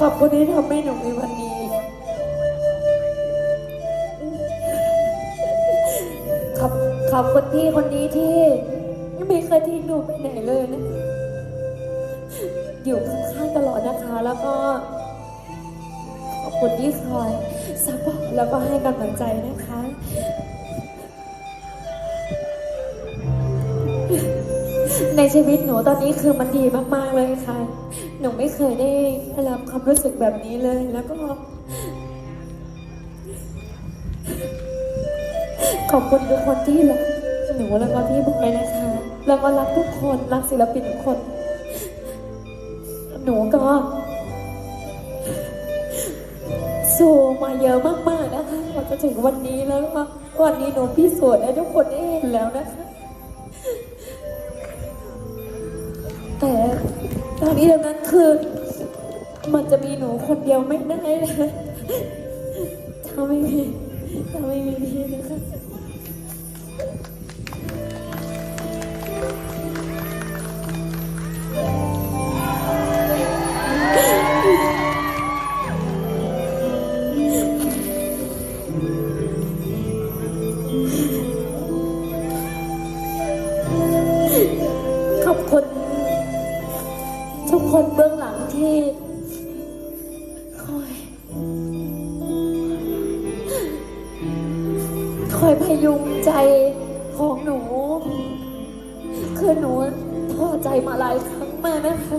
ขอบคุณที่ทำให้หนูมีวันนี้ ขอบขอบคุณพี่คนนี้ที่ไม่เคยทิ้งหนูไปไหนเลยนะ อยู่ข้างๆตลอดนะคะ แล้วก็ ขอบคุณที่คอยซัพพอร์ตแล้วก็ให้กำลังใจนะคะในชีวิตหนูตอนนี้คือมันดีมาก ๆ เลยค่ะ หนูไม่เคยได้รับความรู้สึกแบบนี้เลย แล้วก็ ขอบคุณทุกคนที่รักหนูแล้วก็พี่บอยนะคะ แล้วก็รักทุกคนรักศิลปินทุกคน หนูก็สู้มาเยอะมากๆนะคะกว่าจะถึงวันนี้แล้วก็วันนี้หนูพิสูจน์ให้ทุกคนได้เห็นแล้วนะคะ แต่ ตอนนี้ดังนั้นคือมันจะมีหนูคนเดียวไม่ได้นะถ้าไม่มีถ้าไม่มีพี่นะคะ คนเบื้องหลังที่คอย คอยพยุงใจของหนู คือหนูท้อใจมาหลายครั้งมากนะคะ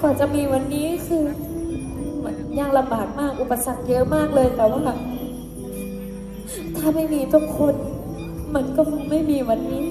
กว่าจะมีวันนี้คือมันยากลำบากมากอุปสรรคเยอะมากเลยแต่ว่าถ้าไม่มีทุกคน มันก็คงไม่มีวันนี้